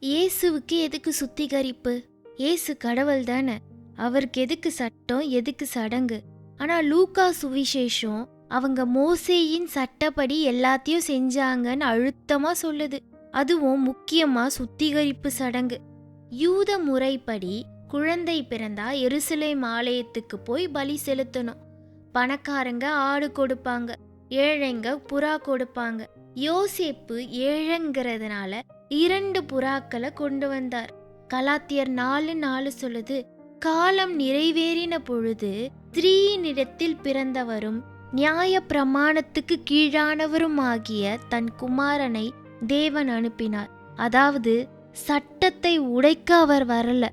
இயேசுவுக்கு எதுக்கு சுத்திகரிப்பு? இயேசு கடவுள் தானே. அவருக்கு எதுக்கு சட்டம் எதுக்கு சடங்கு? ஆனா லூக்கா சுவிசேஷம் அவங்க மோசேயின் சட்டப்படி எல்லாத்தையும் செஞ்சாங்கன்னு அழுத்தமா சொல்லுது. அதுவும் முக்கியமா சுத்திகரிப்பு சடங்கு. யூத முறைப்படி குழந்தை பிறந்தா எருசலேம் ஆலயத்துக்கு போய் பலி செலுத்தணும். பணக்காரங்க ஆடு கொடுப்பாங்க. ஏழைங்க புறா கொடுப்பாங்க. யோசிப்பு ஏழைங்கிறதுனால இரண்டு புறாக்களை கொண்டு வந்தார். கலாத்தியர் நாலு நாலு சொல்லுது காலம் நிறைவேறின பொழுது ஸ்திரீனிடத்தில் பிறந்தவரும் நியாய பிரமாணத்துக்கு கீழானவருமாகிய தன் குமாரனை தேவன் அனுப்பினார். அதாவது சட்டத்தை உடைக்க அவர் வரல.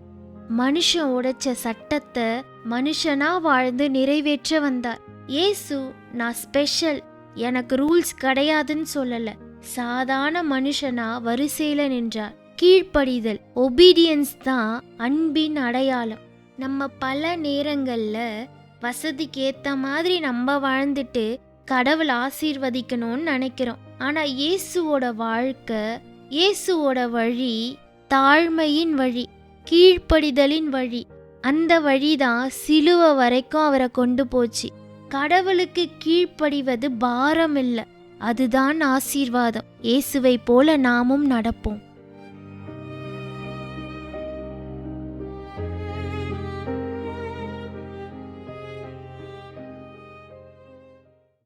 மனுஷன் உடைச்ச சட்டத்தை மனுஷனா வாழ்ந்து நிறைவேற்ற வந்தார். ஏசு நான் ஸ்பெஷல் எனக்கு ரூல்ஸ் கிடையாதுன்னு சொல்லல. சாதாரண மனுஷனா வரிசையில நின்றார். கீழ்ப்படிதல் ஒபீடியன்ஸ் தான் அன்பின் அடையாளம். நம்ம பல நேரங்கள்ல வசதிக்கு ஏத்த மாதிரி நம்ம வாழ்ந்துட்டு கடவுள் ஆசீர்வதிக்கணும்னு நினைக்கிறோம். ஆனா இயேசுவோட வாழ்க்கை இயேசுவோட வழி தாழ்மையின் வழி கீழ்ப்படிதலின் வழி அந்த வழிதான் சிலுவை வரைக்கும் அவரை கொண்டு போச்சு. கடவுளுக்கு கீழ்ப்படிவது பாரம் அதுதான் ஆசீர்வாதம். இயேசுவை போல நாமும் நடப்போம்.